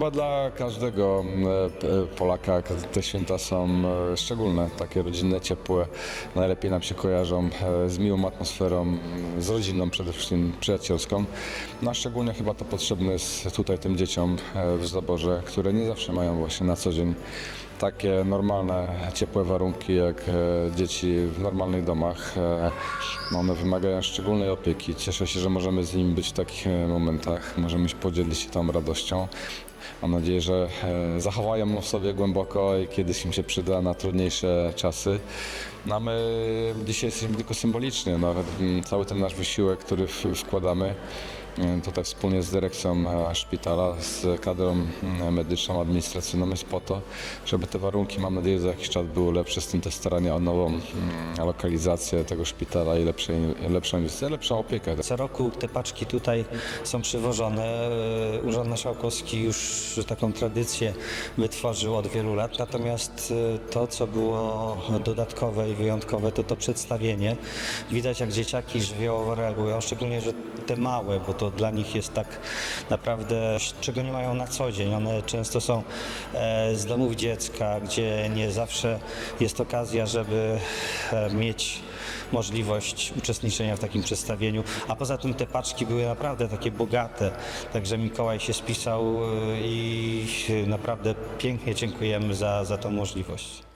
chyba dla każdego e, p- Polaka te święta są e, szczególne, takie rodzinne, ciepłe. Najlepiej nam się kojarzą e, z miłą atmosferą, z rodziną przede wszystkim przyjacielską. No a szczególnie chyba to potrzebne jest tutaj tym dzieciom e, w zaborze, które nie zawsze mają właśnie na co dzień takie normalne, ciepłe warunki jak e, dzieci w normalnych domach. E, one wymagają szczególnej opieki. Cieszę się, że możemy z nimi być w takich e, momentach, możemy się podzielić się tą radością. Mam nadzieję, że zachowają ją w sobie głęboko i kiedyś im się przyda na trudniejsze czasy. No my dzisiaj jesteśmy tylko symbolicznie. Nawet mm, cały ten nasz wysiłek, który wkładamy tutaj wspólnie z dyrekcją e, szpitala, z kadrą mm, medyczną, administracyjną jest po to, żeby te warunki, mam nadzieję, za jakiś czas były lepsze, z tym te starania o nową mm, lokalizację tego szpitala i lepsze, lepszą lepszą opiekę. Co roku te paczki tutaj są przywożone. E, Urząd Marszałkowski już taką tradycję wytworzył od wielu lat. Natomiast e, to, co było dodatkowe i wyjątkowe, to to przedstawienie. Widać, jak dzieciaki żywiołowo reagują, szczególnie, że te małe, bo to dla nich jest tak naprawdę, czego nie mają na co dzień. One często są e, z domów dziecka, gdzie nie zawsze jest okazja, żeby e, mieć możliwość uczestniczenia w takim przedstawieniu, a poza tym te paczki były naprawdę takie bogate, także Mikołaj się spisał y, i naprawdę pięknie dziękujemy za, za tą możliwość.